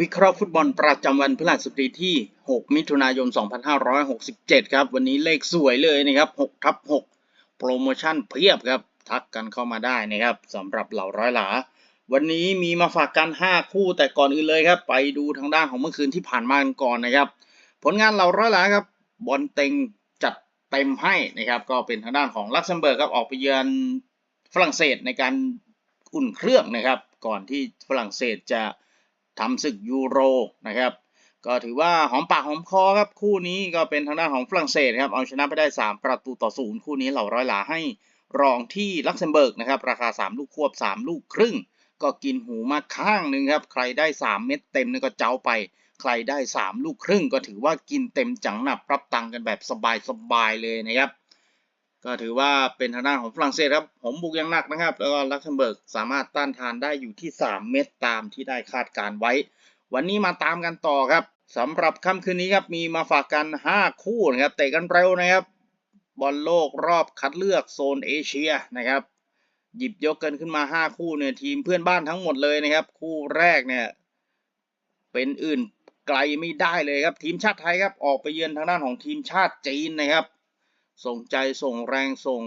วิเคราะห์ฟุตบอลประจำวันพฤหัสบดีที่ 6 มิถุนายน 2567 ครับ วันนี้เลขสวยเลยนะครับ 6 ทับ 6 โปรโมชั่นเพียบครับ ทักกันเข้ามาได้นะครับสำหรับเหล่าร้อยหลา วันนี้มีมาฝากกัน 5 คู่แต่ก่อนอื่นเลยครับ ไปดูทางด้านของเมื่อคืนที่ผ่านมากันก่อนนะครับ ผลงานเหล่าร้อยหลาครับ บอลเต็งจัดเต็มให้นะครับ ก็เป็นทางด้านของลักเซมเบิร์กครับ ออกไปเยือนฝรั่งเศสในการอุ่นเครื่องนะครับ ก่อนที่ฝรั่งเศสจะ ทำศึกยูโรนะครับ ก็ถือว่าหอมปากหอมคอครับคู่นี้ก็เป็นทางด้านของฝรั่งเศสครับเอาชนะไปได้ 3 ประตูต่อศูนย์คู่นี้เหล่าร้อยหลาให้รองที่ลักเซมเบิร์กนะครับราคา 3 ลูกควบ 3 ลูกครึ่ง ก็กินหูมาข้างหนึ่งครับ ใครได้ 3 เม็ดเต็มนี่ก็เจ้าไป ใครได้ 3 ลูกครึ่ง ก็ถือว่ากินเต็มจังหนับรับตังกันแบบสบายๆเลยนะครับ ก็ถือว่าเป็นทางด้านของฝรั่งเศสครับ ผมบุกย่างหนักนะครับ แล้วก็ลักเซมเบิร์กสามารถต้านทานได้อยู่ที่ 3 เม็ดตามที่ได้คาดการไว้ วันนี้มาตามกันต่อครับสำหรับค่ำคืนนี้ครับมีมาฝากกัน 5 คู่นะครับเตะกันเร็วนะครับบอลโลกรอบคัดเลือกโซนเอเชียนะครับหยิบยกกันขึ้นมา 5 คู่เนี่ยทีมเพื่อนบ้านทั้งหมดเลยนะครับ คู่แรกเนี่ยเป็นอื่นไกลไม่ได้เลยครับทีมชาติไทยครับออกไปเยือนทางด้านของทีมชาติจีนนะครับ ส่งใจส่งแรงส่ง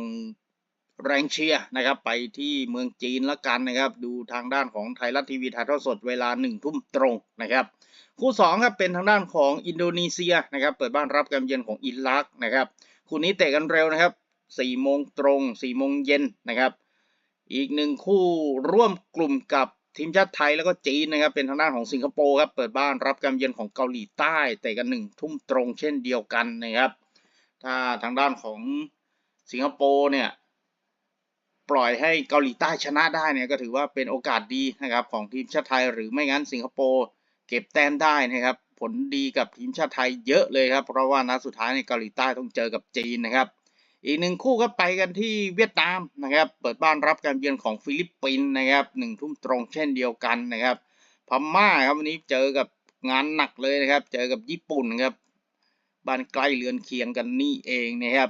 แรงเชียร์นะครับ ไปที่เมืองจีนละกันนะครับ ดูทางด้านของไทยรัฐทีวีถ่ายทอดสดเวลาหนึ่งทุ่มตรงนะครับคู่สองครับเป็นทางด้านของอินโดนีเซียนะครับเปิดบ้านรับการเยือนของอิรักนะครับคู่นี้เตะกันเร็วนะครับสี่โมงตรงสี่โมงเย็นนะครับ อีกหนึ่งคู่ร่วมกลุ่มกับทีมชาติไทยแล้วก็จีนนะครับ เป็นทางด้านของสิงคโปร์ครับเปิดบ้านรับการเยือนของเกาหลีใต้เตะกันหนึ่งทุ่มตรงเช่นเดียวกันนะครับ ถ้าทางด้านของสิงคโปร์เนี่ย ปล่อยให้เกาหลีใต้ชนะได้เนี่ยก็ถือว่าเป็นโอกาสดีนะครับของทีมชาติไทย หรือไม่งั้นสิงคโปร์เก็บแต้มได้นะครับ ผลดีกับทีมชาติไทยเยอะเลยครับ เพราะว่านัดสุดท้ายในเกาหลีใต้ต้องเจอกับจีนนะครับ อีกหนึ่งคู่ก็ไปกันที่เวียดนามนะครับ เปิดบ้านรับการเยือนของฟิลิปปินส์นะครับหนึ่งทุ่มตรงเช่นเดียวกันนะครับพม่าครับวันนี้เจอกับงานหนักเลยนะครับ เจอกับญี่ปุ่นครับ บ้านใกล้เรือนเคียงกันนี่เองนะครับ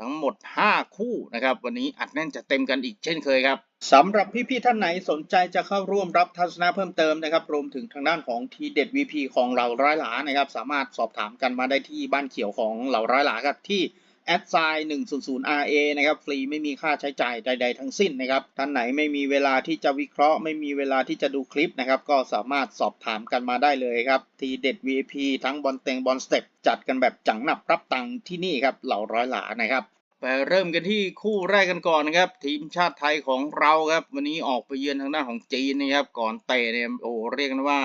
ทั้งหมด 5 คู่นะครับ วันนี้อัดแน่นจะเต็มกันอีกเช่นเคยครับสำหรับพี่ๆท่านไหนสนใจจะเข้าร่วมรับทัศนะเพิ่มเติมนะครับรวมถึงทางด้านของทีเด็ด VP ของเราร้อยหลานะครับ สามารถสอบถามกันมาได้ที่บ้านเขียวของเหล่าร้อยหลาครับที่ แอดไซน์100 RA นะครับ ฟรีไม่มีค่าใช้จ่ายใด ๆ ทั้งสิ้นนะครับ ท่านไหนไม่มีเวลาที่จะวิเคราะห์ ไม่มีเวลาที่จะดูคลิปนะครับ ก็สามารถสอบถามกันมาได้เลยครับ ทีเด็ด VIP ทั้งบอลเต็งบอลสเต็ปจัดกันแบบจังหนับรับตังค์ที่นี่ครับ เหล่าร้อยหลานะครับไปเริ่มกันที่คู่แรกกันก่อนนะครับ ทีมชาติไทยของเราครับ วันนี้ออกไปเยือนทางด้านของจีนนะครับ ก่อนเตะเนี่ยโอ้เรียกกันว่า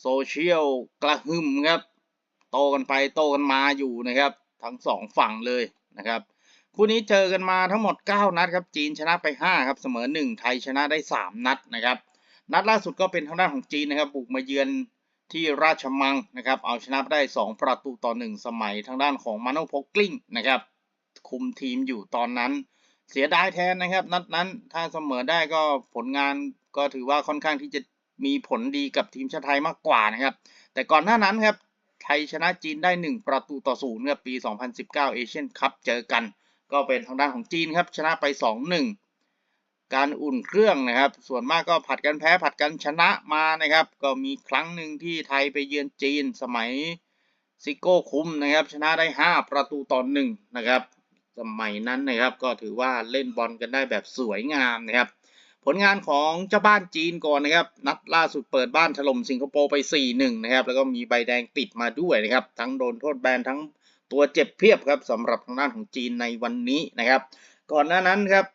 โซเชียลกระหึ่มครับ โตกันไปโตกันมาอยู่นะครับ ทั้งสองฝั่งเลยนะครับคู่นี้เจอกันมาทั้งหมด 9 นัดครับจีนชนะไป 5 ครับเสมอ 1 ไทยชนะได้ 3 นัดนะครับ นัดล่าสุดก็เป็นทางด้านของจีนนะครับบุกมาเยือนที่ราชมังนะครับ เอาชนะได้ 2 ประตูต่อ 1 สมัยทางด้านของมาโนโพกลิ้งนะครับ คุมทีมอยู่ตอนนั้น เสียดายแทนนะครับ นัดนั้นถ้าเสมอได้ก็ผลงานก็ถือว่าค่อนข้างที่จะมีผลดีกับทีมชาติไทยมากกว่านะครับ แต่ก่อนหน้านั้นครับ ไทยชนะจีนได้ 1 ประตูต่อศูนย์ครับปี 2019 เอเชียนคัพเจอกัน ก็เป็นทางด้านของจีนครับชนะไป 2-1 การอุ่นเครื่องนะครับ ส่วนมากก็ผัดกันแพ้ผัดกันชนะมานะครับ ก็มีครั้งหนึ่งที่ไทยไปเยือนจีนสมัยซิโก้คุมนะครับ ชนะได้ 5 ประตูต่อ1นะครับ สมัยนั้นนะครับก็ถือว่าเล่นบอลกันได้แบบสวยงามนะครับ ผลงานของเจ้าบ้านจีนก่อนนะครับ นัดล่าสุดเปิดบ้านถล่มสิงคโปร์ไป 4-1 นะครับ แล้วก็มีใบแดงติดมาด้วยนะครับ ทั้งโดนโทษแบนทั้งตัวเจ็บเพียบครับสำหรับทางด้านของจีนในวันนี้นะครับ ก่อนหน้านั้นครับ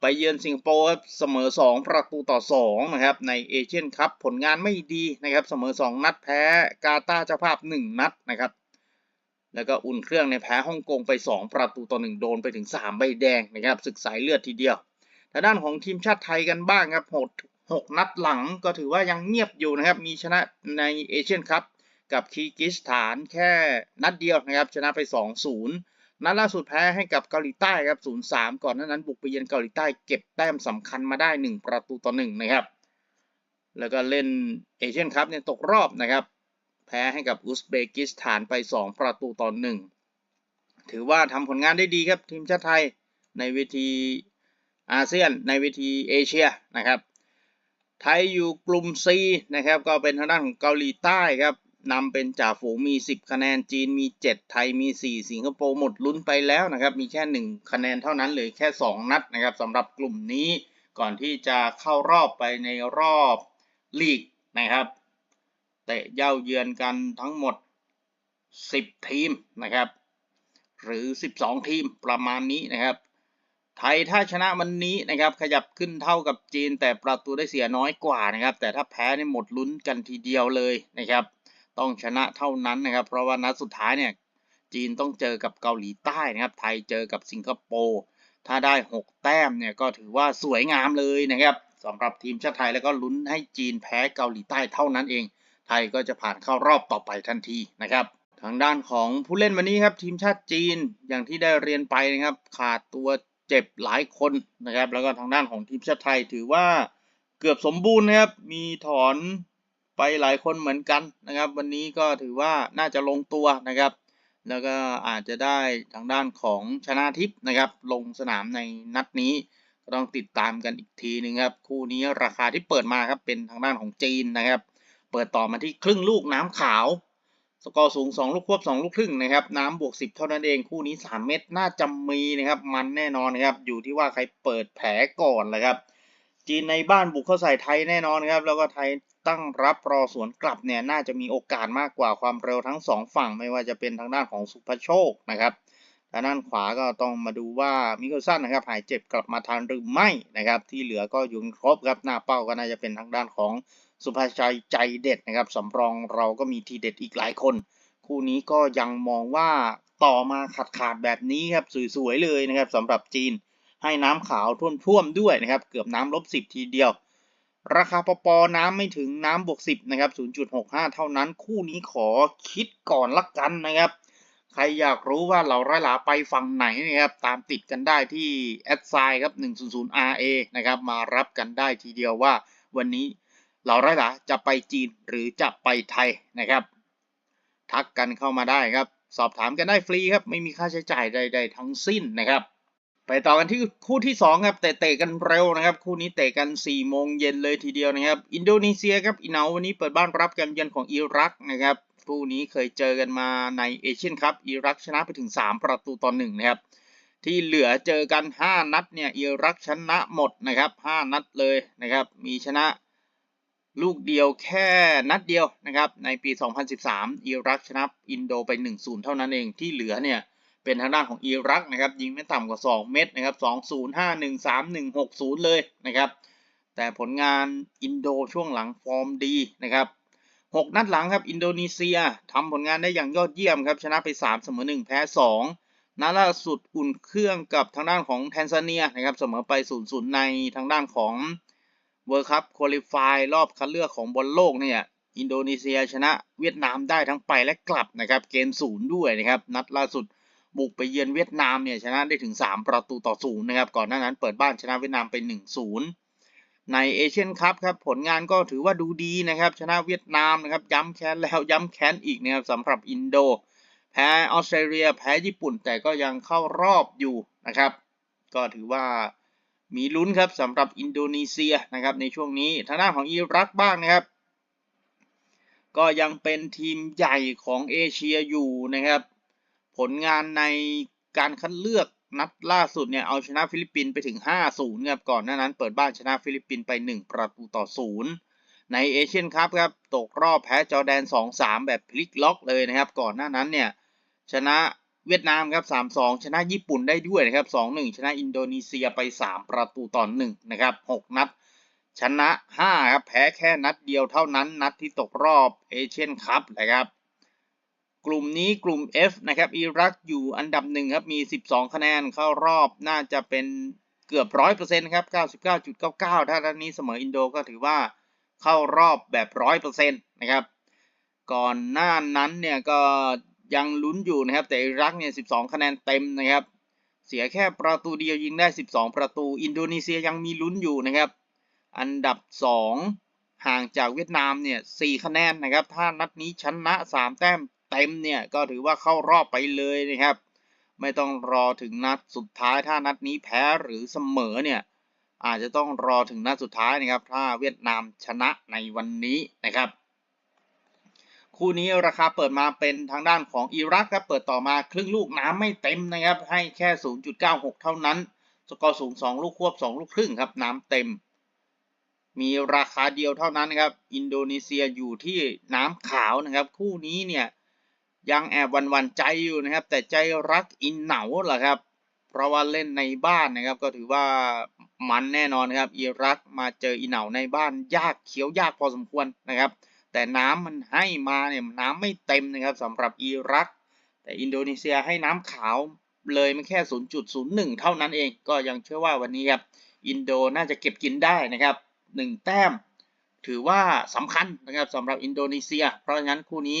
ไปเยือนสิงคโปร์ครับเสมอ 2 ประตูต่อ 2 นะครับ ในเอเชียนคัพผลงานไม่ดีนะครับ เสมอ 2 นัดแพ้กาตาเจ้าภาพ 1 นัดนะครับ แล้วก็อุ่นเครื่องในแพ้ฮ่องกงไป 2 ประตูต่อ 1 โดนไปถึง 3 ใบแดงนะครับศึกสายเลือดทีเดียว ทางด้านของทีมชาติไทยกันบ้างครับหด6นัดหลังก็ถือว่ายังเงียบอยู่นะครับ มีชนะในเอเชียนคัพกับคีร์กิสถานแค่นัดเดียวนะครับ ชนะไป 2-0นัดล่าสุดแพ้ให้กับเกาหลีใต้ครับ 0-3 ก่อนหน้านั้นบุกไปเยือนเกาหลีใต้เก็บแต้มสำคัญมาได้ 1 ประตูต่อ 1 นะครับ แล้วก็เล่นเอเชียนคัพเนี่ยตกรอบนะครับ แพ้ให้กับอุซเบกิสถานไป 2 ประตูต่อ 1 ถือว่าทำผลงานได้ดีครับทีมชาติไทยในเวที อาเซียนในเวทีเอเชียนะครับ ไทยอยู่กลุ่ม C นะครับ ก็เป็นทางด้านของเกาหลีใต้ครับนำเป็นจ่าฝูงมี 10 คะแนนจีนมี 7 ไทยมี 4 สิงคโปร์หมดลุ้นไปแล้วนะครับ มีแค่ 1 คะแนนเท่านั้นเลยแค่ 2 นัดนะครับสำหรับกลุ่มนี้ก่อนที่จะเข้ารอบไปในรอบลีกนะครับเตะเย่าเยือนกันทั้งหมด 10 ทีมนะครับ หรือ 12 ทีมประมาณนี้นะครับ ไทยถ้าชนะวันนี้นะครับขยับขึ้นเท่ากับจีน แต่ประตูได้เสียน้อยกว่านะครับ แต่ถ้าแพ้นี่หมดลุ้นกันทีเดียวเลยนะครับ ต้องชนะเท่านั้นนะครับ เพราะว่านัดสุดท้ายเนี่ยจีนต้องเจอกับเกาหลีใต้นะครับ ไทยเจอกับสิงคโปร์ถ้าได้ 6 แต้มเนี่ยก็ถือว่าสวยงามเลยนะครับสำหรับทีมชาติไทยแล้วก็ลุ้นให้จีนแพ้เกาหลีใต้เท่านั้นเอง ไทยก็จะผ่านเข้ารอบต่อไปทันทีนะครับทางด้านของผู้เล่นวันนี้ครับทีมชาติจีนอย่างที่ได้เรียนไปนะครับ ขาดตัว เจ็บหลายคนนะครับ แล้วก็ทางด้านของทีมชาติไทยถือว่าเกือบสมบูรณ์นะครับ มีถอนไปหลายคนเหมือนกันนะครับ วันนี้ก็ถือว่าน่าจะลงตัวนะครับ แล้วก็อาจจะได้ทางด้านของชนะทิพย์นะครับ ลงสนามในนัดนี้ก็ต้องติดตามกันอีกทีหนึงครับ คู่นี้ราคาที่เปิดมาครับเป็นทางด้านของจีนนะครับ เปิดต่อมาที่ครึ่งลูกน้ำขาว สกอร์สูง 2 ลูกควบ 2 ลูกครึ่งนะครับ น้ำบวก 10 เท่านั้นเองคู่นี้ 3 เม็ดน่าจะมีนะครับ มันแน่นอนนะครับ อยู่ที่ว่าใครเปิดแผลก่อนแหละครับ จีนในบ้านบุกเข้าใส่ไทยแน่นอนนครับ แล้วก็ไทยตั้งรับรอสวนกลับเนี่ยน่าจะมีโอกาสมากกว่าความเร็วทั้ง 2 ฝั่ง ไม่ว่าจะเป็นทางด้านของสุภโชคนะครับทางด้านขวาก็ต้องมาดูว่ามิเคิลสันนะครับหายเจ็บกลับมาทันหรือไม่นะครับ ที่เหลือก็อยู่ครบครับหน้าเป้าก็น่าจะเป็นทางด้านของ สุภาชัยใจเด็ดนะครับสำรองเราก็มีทีเด็ดอีกหลายคน คู่นี้ก็ยังมองว่าต่อมาขาดขาดแบบนี้ครับสวยๆเลยนะครับสำหรับจีนให้น้ำขาวท่วมๆด้วยนะครับ เกือบน้ำลบสิบทีเดียว ราคาปปน้ำไม่ถึงน้ำบวกสิบนะครับ0.65 เท่านั้นคู่นี้ขอคิดก่อนละกันนะครับ ใครอยากรู้ว่าเราไร่หลาไปฝั่งไหนนะครับ ตามติดกันได้ที่แอดไซครับ 100RA นะครับ มารับกันได้ทีเดียวว่าวันนี้ เราไร่หลาจะไปจีนหรือจะไปไทยนะครับ ทักกันเข้ามาได้ครับ สอบถามกันได้ฟรีครับ ไม่มีค่าใช้จ่ายใด ๆ ทั้งสิ้นนะครับ ไปต่อกันที่คู่ที่ 2 ครับแต่เตะกันเร็วนะครับ คู่นี้เตะกัน4โมงเย็นเลยทีเดียวนะครับ อินโดนีเซียครับอินเอาวันนี้เปิดบ้านรับการเยือนของอิรักนะครับคู่นี้เคยเจอกันมาในเอเชียนคัพอิรักชนะไปถึง 3 ประตูต่อ1นะครับที่เหลือเจอกัน 5 นัดเนี่ยอิรักชนะหมดนะครับ 5 นัดเลยนะครับ มีชนะ ลูกเดียวแค่นัดเดียวนะครับ ในปี 2013 อิรักชนะอินโดไป 1-0 เท่านั้นเองที่เหลือเนี่ยเป็นทางด้านของอิรักนะครับยิงไม่ต่ำกว่า 2 เม็ดนะครับ 2-0 5-1 3-1 6-0 เลยนะครับ แต่ผลงานอินโดช่วงหลังฟอร์มดีนะครับ 6 นัดหลังครับอินโดนีเซียทำผลงานได้อย่างยอดเยี่ยมครับชนะไป 3 เสมอ 1 แพ้ 2 นัดล่าสุดอุ่นเครื่องกับทางด้านของแทนซาเนียนะครับเสมอไป 0-0 ในทางด้านของ เวิร์คัพคุริฟายรอบคัดเลือกของบอลโลกเนี่ยอินโดนีเซียชนะเวียดนามได้ทั้งไปและกลับนะครับเกณฑ์ศูนย์ด้วยนะครับนัดล่าสุดบุกไปเยือนเวียดนามเนี่ยชนะได้ถึง 3 ประตูต่อศูนย์นะครับก่อนหน้านั้นเปิดบ้านชนะเวียดนามไป1-0ในเอเชียนคัพครับผลงานก็ถือว่าดูดีนะครับชนะเวียดนามนะครับย้ำแค้นแล้วย้ำแค้นอีกนะครับสำหรับอินโด แพ้ออสเตรเลียแพ้ญี่ปุ่นแต่ก็ยังเข้ารอบอยู่นะครับก็ถือว่า มีลุ้นครับสำหรับอินโดนีเซียนะครับในช่วงนี้ทางด้านของอิรักบ้างนะครับ ก็ยังเป็นทีมใหญ่ของเอเชียอยู่นะครับ ผลงานในการคัดเลือกนัดล่าสุดเนี่ยเอาชนะฟิลิปปินส์ไปถึง 5-0ครับก่อนหน้านั้นเปิดบ้านชนะฟิลิปปินส์ไป 1 ประตูต่อ 0 ในเอเชียนคัพครับตกรอบแพ้จอร์แดน 2-3 แบบพลิกล็อกเลยนะครับ ก่อนหน้านั้นเนี่ยชนะ เวียดนามครับ 3-2 ชนะญี่ปุ่นได้ด้วยนะครับ 2-1 ชนะอินโดนีเซียไป 3 ประตูต่อ1นะครับ 6 นัด ชนะ 5 ครับ แพ้แค่นัดเดียวเท่านั้น นัดที่ตกรอบเอเชียนคัพนะครับ กลุ่มนี้กลุ่ม F นะครับ อิรักอยู่อันดับหนึ่งครับ มี 12 คะแนนเข้ารอบน่าจะเป็นเกือบ 100%ครับ 99.99 ถ้าด้านนี้เสมออินโดก็ถือว่าเข้ารอบแบบ 100%นะครับก่อนหน้านั้นเนี่ยก็ ยังลุ้นอยู่นะครับ แต่อิรักเนี่ย 12 คะแนนเต็มนะครับ เสียแค่ประตูเดียวยิงได้ 12 ประตู อินโดนีเซียยังมีลุ้นอยู่นะครับ อันดับ 2 ห่างจากเวียดนามเนี่ย4คะแนนนะครับ ถ้านัดนี้ชนะ 3 แต้มเต็มเนี่ย ก็ถือว่าเข้ารอบไปเลยนะครับ ไม่ต้องรอถึงนัดสุดท้าย ถ้านัดนี้แพ้หรือเสมอเนี่ย อาจจะต้องรอถึงนัดสุดท้ายนะครับ ถ้าเวียดนามชนะในวันนี้นะครับ คู่นี้ราคาเปิดมาเป็นทางด้านของอิรักครับเปิดต่อมาครึ่งลูกน้ำไม่เต็มนะครับ ให้แค่ 0.96 เท่านั้น สกอร์สูง 2 ลูกควบ 2 ลูกครึ่งครับน้ำเต็ม มีราคาเดียวเท่านั้นนะครับ อินโดนีเซียอยู่ที่น้ำขาวนะครับ คู่นี้เนี่ยยังแอบวันวันใจอยู่นะครับ แต่ใจรักอินเหนาเหรอครับ เพราะว่าเล่นในบ้านนะครับ ก็ถือว่ามันแน่นอนนะครับอิรักมาเจออินเหนาในบ้านยากเขียวยากพอสมควรนะครับ แต่น้ำมันให้มาเนี่ยน้ำไม่เต็มนะครับสำหรับอิรัก แต่อินโดนีเซียให้น้ำขาวเลยไม่แค่ 0.01 เท่านั้นเอง ก็ยังเชื่อว่าวันนี้ครับอินโดน่าจะเก็บกินได้นะครับ 1 แต้ม ถือว่าสำคัญนะครับสำหรับอินโดนีเซีย เพราะฉะนั้นคู่นี้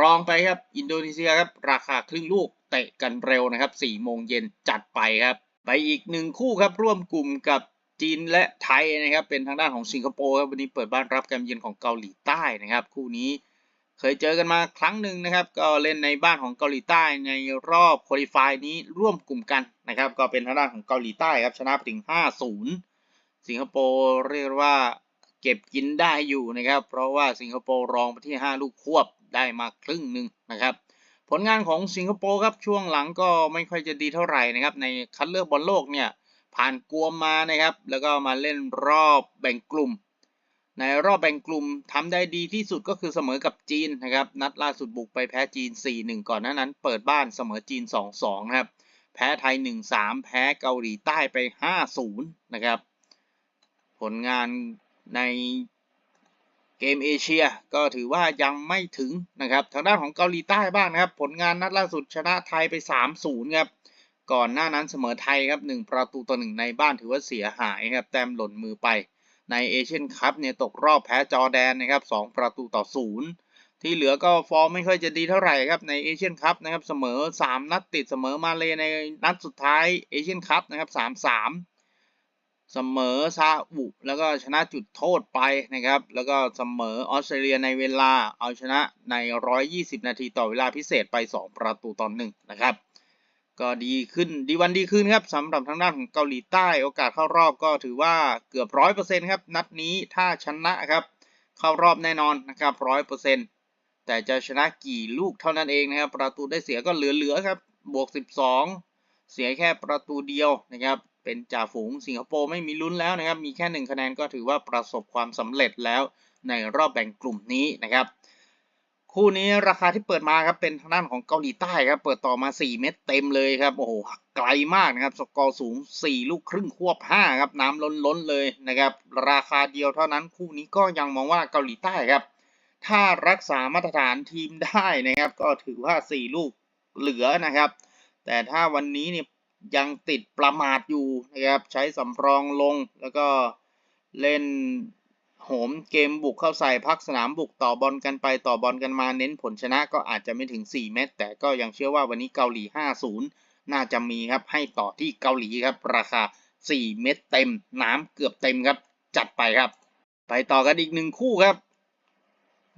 รองไปครับอินโดนีเซียครับราคาครึ่งลูกเตะกันเร็วนะครับ4โมงเย็นจัดไปครับ ไปอีกหนึ่งคู่ครับร่วมกลุ่มกับ จีนและไทยนะครับ เป็นทางด้านของสิงคโปร์ครับวันนี้เปิดบ้านรับการเยือนของเกาหลีใต้นะครับ คู่นี้เคยเจอกันมาครั้งหนึ่งนะครับ ก็เล่นในบ้านของเกาหลีใต้ในรอบคุริฟายนี้ร่วมกลุ่มกันนะครับ ก็เป็นทางด้านของเกาหลีใต้ครับชนะไปถึง 5-0 สิงคโปร์เรียกว่าเก็บกินได้อยู่นะครับ เพราะว่าสิงคโปร์รองไปที่ 5 ลูกควบได้มาครึ่งหนึ่งนะครับผลงานของสิงคโปร์ครับช่วงหลังก็ไม่ค่อยจะดีเท่าไหร่นะครับในคัดเลือกบอลโลกเนี่ย ผ่านกัวมานะครับ แล้วก็มาเล่นรอบแบ่งกลุ่ม ในรอบแบ่งกลุ่มทำได้ดีที่สุดก็คือเสมอกับจีนนะครับ นัดล่าสุดบุกไปแพ้จีน 4-1 ก่อนหน้านั้น เปิดบ้านเสมอจีน 2-2นะครับ แพ้ไทย 1-3 แพ้เกาหลีใต้ไป 5-0 นะครับ ผลงานในเกมเอเชียก็ถือว่ายังไม่ถึงนะครับ ทางด้านของเกาหลีใต้บ้างนะครับ ผลงานนัดล่าสุดชนะไทยไป 3-0 ครับ ก่อนหน้านั้นเสมอไทยครับ1ประตูต่อ1ในบ้านถือว่าเสียหายครับแต้มหล่นมือไป ในเอเชียนคัพเนี่ยตกรอบแพ้จอแดนนะครับ2ประตูต่อ0ที่เหลือก็ฟอร์มไม่ค่อยจะดีเท่าไหร่ครับในเอเชียนคัพนะครับเสมอ 3 นัดติดเสมอมาเลยในนัดสุดท้ายเอเชียนคัพนะครับ3-3เสมอซาอุแล้วก็ชนะจุดโทษไปนะครับ แล้วก็เสมอออสเตรเลียในเวลาเอาชนะใน 120 นาทีต่อเวลาพิเศษไป 2 ประตูต่อหนึ่งนะครับ ก็ดีขึ้นดีวันดีขึ้นครับสำหรับทางด้านของเกาหลีใต้โอกาสเข้ารอบก็ถือว่าเกือบร้อยเปอร์เซ็นต์ครับนัดนี้ถ้าชนะครับเข้ารอบแน่นอนนะครับร้อยเปอร์เซ็นต์แต่จะชนะกี่ลูกเท่านั้นเองนะครับ ประตูได้เสียก็เหลือๆครับบวก 12 เสียแค่ประตูเดียวนะครับ เป็นจ่าฝูงสิงคโปร์ไม่มีลุ้นแล้วนะครับ มีแค่หนึ่งคะแนนก็ถือว่าประสบความสำเร็จแล้วในรอบแบ่งกลุ่มนี้นะครับ คู่นี้ราคาที่เปิดมาครับเป็นทางด้านของเกาหลีใต้ครับเปิดต่อมา 4 เม็ดเต็มเลยครับโอ้โหไกลมากนะครับสกอร์สูง 4 ลูกครึ่งควบ 5 ครับ น้ำล้นล้นเลยนะครับราคาเดียวเท่านั้นคู่นี้ก็ยังมองว่าเกาหลีใต้ครับ ถ้ารักษามาตรฐานทีมได้นะครับ ก็ถือว่า 4 ลูกเหลือนะครับ แต่ถ้าวันนี้เนี่ยยังติดประมาทอยู่นะครับใช้สำรองลงแล้วก็เล่น โหมเกมบุกเข้าใส่พักสนามบุกต่อบอลกันไปต่อบอลกันมาเน้นผลชนะก็อาจจะไม่ถึง 4 เม็ดแต่ก็ยังเชื่อว่าวันนี้เกาหลี 50 น่าจะมีครับให้ต่อที่เกาหลีครับ ราคา 4 เม็ดเต็ม น้ำเกือบเต็มครับ จัดไปครับ ไปต่อกันอีกหนึ่งคู่ครับ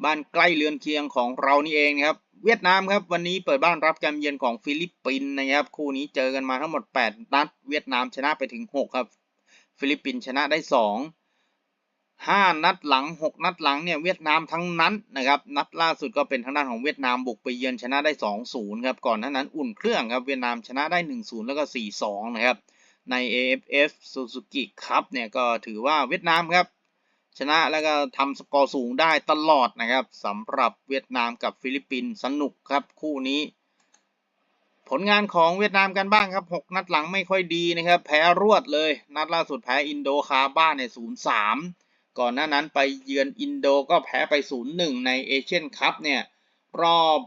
บ้านใกล้เรือนเคียงของเรานี่เองครับ เวียดนามครับวันนี้เปิดบ้านรับการเยือนของฟิลิปปินส์นะครับ คู่นี้เจอกันมาทั้งหมด 8 นัด เวียดนามชนะไปถึง 6 ครับ ฟิลิปปินส์ชนะได้ 2 5 นัดหลัง 6 นัดหลังเนี่ยเวียดนามทั้งนั้นนะครับนัดล่าสุดก็เป็นทางด้านของเวียดนามบุกไปเยือนชนะได้ 2-0ครับก่อนหน้านั้นอุ่นเครื่องครับเวียดนามชนะได้ 1-0 แล้วก็ 4-2 นะครับใน AFF Suzuki Cup เนี่ยก็ถือว่าเวียดนามครับชนะแล้วก็ทำสกอร์สูงได้ตลอดนะครับสำหรับเวียดนามกับฟิลิปปินส์สนุกครับคู่นี้ ผลงานของเวียดนามกันบ้างครับ 6 นัดหลังไม่ค่อยดีนะครับ แพ้รวดเลย นัดล่าสุดแพ้อินโดคาบ้านเนี่ย0-3 ก่อนหน้านั้นไปเยือนอินโดก็แพ้ไป 0-1 ในเอเชียนคัพเนี่ยรอบ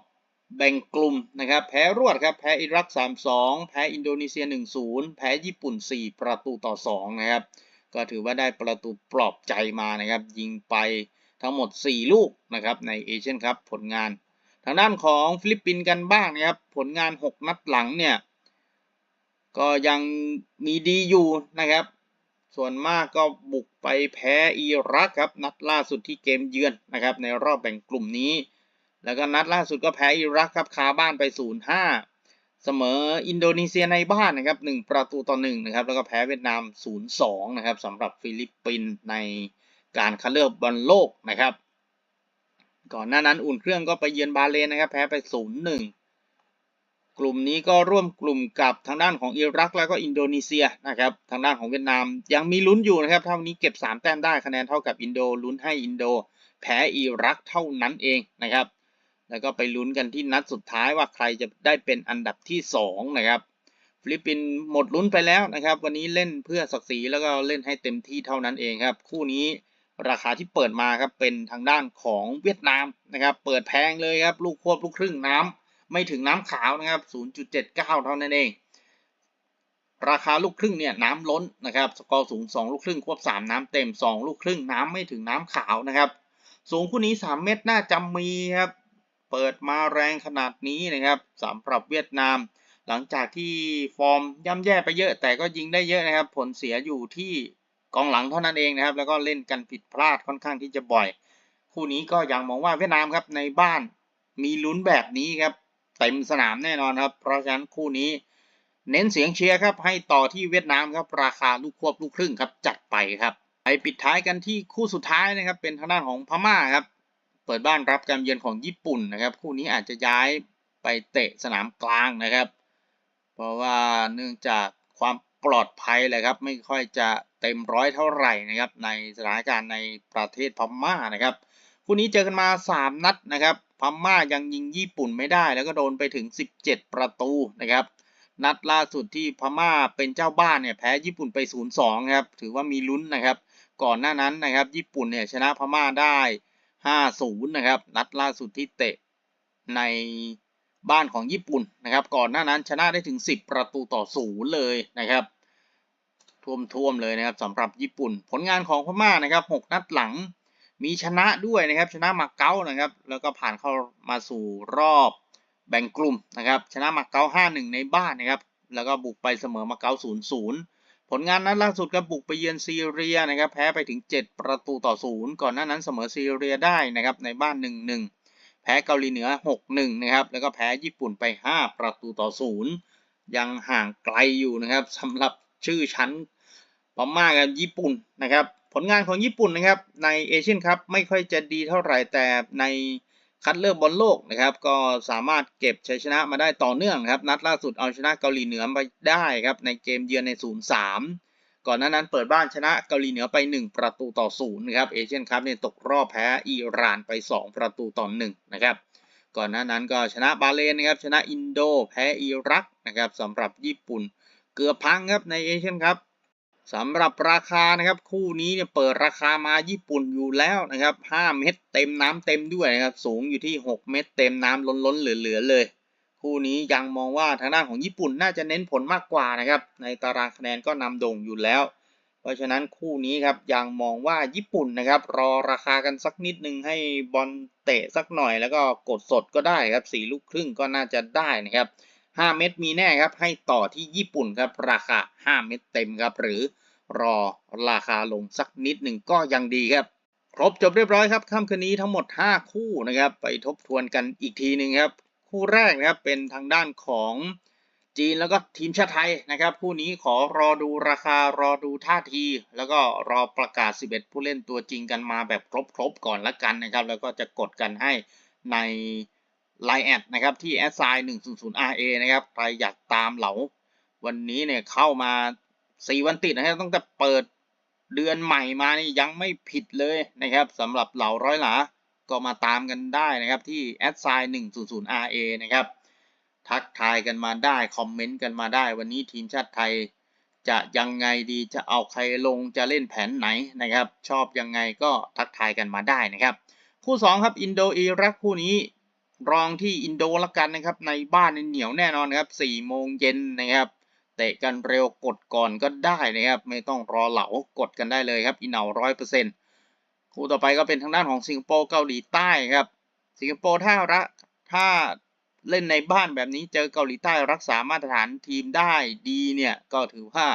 แบ่งกลุ่มนะครับแพ้รวดครับแพ้อิรัก 3-2 แพ้อินโดนีเซีย 1-0 แพ้ญี่ปุ่น 4 ประตูต่อ 2 นะครับ ก็ถือว่าได้ประตูปลอบใจมานะครับ ยิงไปทั้งหมด 4 ลูกนะครับในเอเชียนคัพผลงาน ทางด้านของฟิลิปปินส์กันบ้างนะครับผลงาน 6 นัดหลังเนี่ยก็ยังมีดีอยู่นะครับ ส่วนมากก็บุกไปแพ้อิรักครับ นัดล่าสุดที่เกมเยือนนะครับ ในรอบแบ่งกลุ่มนี้ แล้วก็นัดล่าสุดก็แพ้อิรักครับคาบ้านไป 0-5 เสเสมออินโดนีเซียในบ้านนะครับหนึ่งประตูต่อหนึ่งนะครับ แล้วก็แพ้เวียดนาม 0-2 นะครับสำหรับฟิลิปปินส์ในการคัดเลือกบอลโลกนะครับ ก่อนหน้านั้นอุ่นเครื่องก็ไปเยือนบาเรนนะครับ แพ้ไป 0-1 กลุ่มนี้ก็ร่วมกลุ่มกับทางด้านของอิรักแล้วก็อินโดนีเซียนะครับทางด้านของเวียดนามยังมีลุ้นอยู่นะครับถ้าวันนี้เก็บ 3 แต้มได้คะแนนเท่ากับอินโดลุ้นให้อินโด แพ้อิรักเท่านั้นเองนะครับ แล้วก็ไปลุ้นกันที่นัดสุดท้ายว่าใครจะได้เป็นอันดับที่ 2 นะครับฟิลิปปินส์หมดลุ้นไปแล้วนะครับ วันนี้เล่นเพื่อศักดิ์ศรีแล้วก็เล่นให้เต็มที่เท่านั้นเองครับ คู่นี้ราคาที่เปิดมาครับเป็นทางด้านของเวียดนามนะครับ เปิดแพงเลยครับลูกควบลูกครึ่งน้ำ ไม่ถึงน้ำขาวนะครับ 0.79 เท่านั้นเอง ราคาลูกครึ่งเนี่ยน้ำล้นนะครับ สกอร์สูง 2 ลูกครึ่งควบ 3 น้ำเต็ม 2 ลูกครึ่งน้ำไม่ถึงน้ำขาวนะครับ สูงคู่นี้ 3 เม็ดน่าจะมีครับ เปิดมาแรงขนาดนี้นะครับสำหรับเวียดนาม หลังจากที่ฟอร์มย่ำแย่ไปเยอะ แต่ก็ยิงได้เยอะนะครับ ผลเสียอยู่ที่กองหลังเท่านั้นเองนะครับ แล้วก็เล่นกันผิดพลาดค่อนข้างที่จะบ่อย คู่นี้ก็ยังมองว่าเวียดนามครับในบ้านมีลุ้นแบบนี้ครับ เต็มสนามแน่นอนครับ เพราะฉะนั้นคู่นี้ เน้นเสียงเชียร์ครับ ให้ต่อที่เวียดนามครับ ราคาลูกควบลูกครึ่งครับ จัดไปครับ ไปปิดท้ายกันที่คู่สุดท้ายนะครับ เป็นทางด้านของพม่าครับ เปิดบ้านรับการเยือนของญี่ปุ่นนะครับ คู่นี้อาจจะย้ายไปเตะสนามกลางนะครับ เพราะว่าเนื่องจากความปลอดภัยแหละครับ ไม่ค่อยจะเต็มร้อยเท่าไหร่นะครับ ในสถานการณ์ในประเทศพม่านะครับ คู่นี้เจอกันมา 3 นัดนะครับพม่ายังยิงญี่ปุ่นไม่ได้ แล้วก็โดนไปถึง 17 ประตูนะครับ นัดล่าสุดที่พม่าเป็นเจ้าบ้านเนี่ยแพ้ญี่ปุ่นไป 0-2 ครับ ถือว่ามีลุ้นนะครับ ก่อนหน้านั้นนะครับ ญี่ปุ่นเนี่ยชนะพม่าได้ 5-0 นะครับ นัดล่าสุดที่เตะในบ้านของญี่ปุ่นนะครับ ก่อนหน้านั้นชนะได้ถึง 10 ประตูต่อศูนย์เลยนะครับท่วมๆเลยนะครับสำหรับญี่ปุ่น ผลงานของพม่านะครับ 6 นัดหลัง มีชนะด้วยนะครับชนะมาเก๊านะครับ แล้วก็ผ่านเข้ามาสู่รอบแบ่งกลุ่มนะครับ ชนะมาเก๊า5-1 ในบ้านนะครับ แล้วก็บุกไปเสมอมาเก๊า0-0 ผลงานนัดล่าสุดก็บุกไปเยือนซีเรียนะครับ แพ้ไปถึง 7 ประตูต่อศูนย์ก่อนหน้านั้นเสมอซีเรียได้นะครับในบ้าน 1-1 แพ้เกาหลีเหนือ 6-1 นะครับ แล้วก็แพ้ญี่ปุ่นไป 5 ประตูต่อศูนย์ยังห่างไกลอยู่นะครับสำหรับชื่อชั้นพม่ากับญี่ปุ่นนะครับ ลงานของญี่ปุ่นนะครับในเอเชียนคัพไม่ค่อยจะดีเท่าไหร่แต่ในคัดเลือกบอลโลกนะครับ ก็สามารถเก็บชัยชนะมาได้ต่อเนื่องครับ นัดล่าสุดเอาชนะเกาหลีเหนือไปได้ครับ ในเกมเยือนใน 0-3 ก่อนหน้านั้นเปิดบ้านชนะเกาหลีเหนือไป 1 ประตูต่อ0นะครับเอเชียนคัพเนี่ยตกรอบแพ้อิหร่านไป 2 ประตูต่อ1นะครับก่อนหน้านั้นก็ชนะบาเรนนะครับชนะอินโด แพ้อิรักนะครับสำหรับญี่ปุ่น เกือบพังครับในเอเชียนคัพ สำหรับราคานะครับคู่นี้เนี่ยเปิดราคามาญี่ปุ่นอยู่แล้วนะครับ 5 เม็ดเต็มน้ำเต็มด้วยนะครับสูงอยู่ที่ 6 เม็ดเต็มน้ำล้นๆเหลือๆเลย คู่นี้ยังมองว่าทางด้านของญี่ปุ่นน่าจะเน้นผลมากกว่านะครับ ในตารางคะแนนก็นำโด่งอยู่แล้ว เพราะฉะนั้นคู่นี้ครับยังมองว่าญี่ปุ่นนะครับ รอราคากันสักนิดนึงให้บอลเตะสักหน่อย แล้วก็กดสดก็ได้ครับสี่ลูกครึ่งก็น่าจะได้นะครับ 5 เม็ดมีแน่ครับ ให้ต่อที่ญี่ปุ่นครับ ราคา 5 เม็ดเต็มครับ หรือรอราคาลงสักนิดหนึ่งก็ยังดีครับ ครบจบเรียบร้อยครับค่ำคืนนี้ทั้งหมด 5 คู่นะครับ ไปทบทวนกันอีกทีหนึ่งครับ คู่แรกนะครับเป็นทางด้านของจีนแล้วก็ทีมชาติไทยนะครับ คู่นี้ขอรอดูราคารอดูท่าที แล้วก็รอประกาศ 11 ผู้เล่นตัวจริงกันมาแบบครบๆก่อนละกันนะครับ แล้วก็จะกดกันให้ใน Line แอดนะครับที่ s i 100 RA นะครับใครอยากตามเหลาวันนี้เนี่ยเข้ามาสี่วันติดนะครับตั้งแต่เปิดเดือนใหม่มานี่ยังไม่ผิดเลยนะครับสำหรับเหล่าร้อยหลาก็มาตามกันได้นะครับที่ a d s i 100 RA นะครับทักทายกันมาได้ คอมเมนต์กันมาได้ วันนี้ทีมชาติไทยจะยังไงดีจะเอาใครลงจะเล่นแผนไหนนะครับ ชอบยังไงก็ทักทายกันมาได้นะครับ คู่ 2 ครับอินโดอิรักคู่นี้ รองที่อินโดละกันนะครับ ในบ้านเหนียวแน่นอนครับ4โมงเย็นนะครับเตะกันเร็วกดก่อนก็ได้นะครับ ไม่ต้องรอเหลากดกันได้เลยครับอินเอาร้อยเปอร์เซ็นต์คู่ต่อไปก็เป็นทางด้านของสิงคโปร์เกาหลีใต้ครับ สิงคโปร์ถ้าระถ้าเล่นในบ้านแบบนี้เจอเกาหลีใต้รักษามาตรฐานทีมได้ดีเนี่ย ก็ถือว่า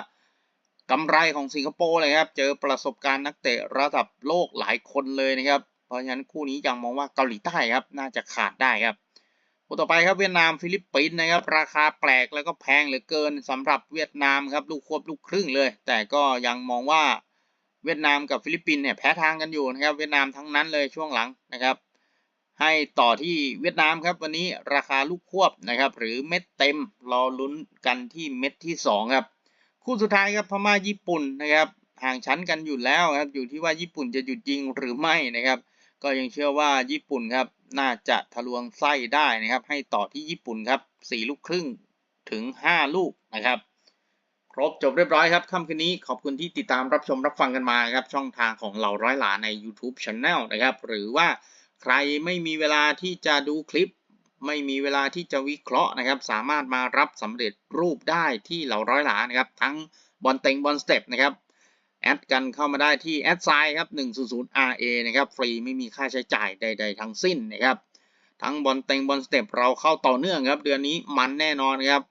กำไรของสิงคโปร์เลยครับ เจอประสบการณ์นักเตะระดับโลกหลายคนเลยนะครับ ราะฉะนั้นคู่นี้ยังมองว่าเกาหลีใต้ครับน่าจะขาดได้ครับคู่ต่อไปครับเวียดนามฟิลิปปินส์นะครับราคาแปลกแล้วก็แพงเหลือเกินสำหรับเวียดนามครับลูกควบลูกครึ่งเลย แต่ก็ยังมองว่าเวียดนามกับฟิลิปปินส์เนี่ยแพ้ทางกันอยู่นะครับเวียดนามทั้งนั้นเลยช่วงหลังนะครับ ให้ต่อที่เวียดนามครับวันนี้ราคาลูกควบนะครับหรือเม็ดเต็มรอลุ้นกันที่เม็ดที่สองครับคู่สุดท้ายครับพม่าญี่ปุ่นนะครับห่างชั้นกันอยู่แล้วครับอยู่ที่ว่าญี่ปุ่นจะหยุดยิงหรือไม่นะครับ ก็ยังเชื่อว่าญี่ปุ่นครับน่าจะทะลวงไส้ได้นะครับ ให้ต่อที่ญี่ปุ่นครับสี่ลูกครึ่งถึงห้าลูกนะครับ ครบจบเรียบร้อยครับค่ำคืนนี้ขอบคุณที่ติดตามรับชมรับฟังกันมาครับช่องทางของเหล่าร้อยหลาใน YouTube Channel นะครับ หรือว่าใครไม่มีเวลาที่จะดูคลิป ไม่มีเวลาที่จะวิเคราะห์นะครับ สามารถมารับสำเร็จรูปได้ที่เหล่าร้อยหลานะครับ ทั้งบอลเต็งบอลสเต็ปนะครับ แอดกันเข้ามาได้ที่แอดไซน์ครับ 100 RA นะครับ ฟรีไม่มีค่าใช้จ่ายใด ๆ ทั้งสิ้นนะครับ ทั้งบอลเต็งบอลสเต็ปเราเข้าต่อเนื่องครับ เดือนนี้มันแน่นอนครับ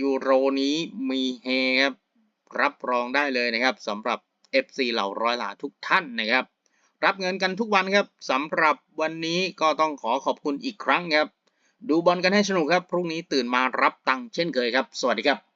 ยูโรนี้มีเฮครับ รับรองได้เลยนะครับสำหรับ FC เหล่าร้อยหลาทุกท่านนะครับ รับเงินกันทุกวันครับสำหรับวันนี้ก็ต้องขอขอบคุณอีกครั้งครับ ดูบอลกันให้สนุกครับ พรุ่งนี้ตื่นมารับตังค์เช่นเคยครับ สวัสดีครับ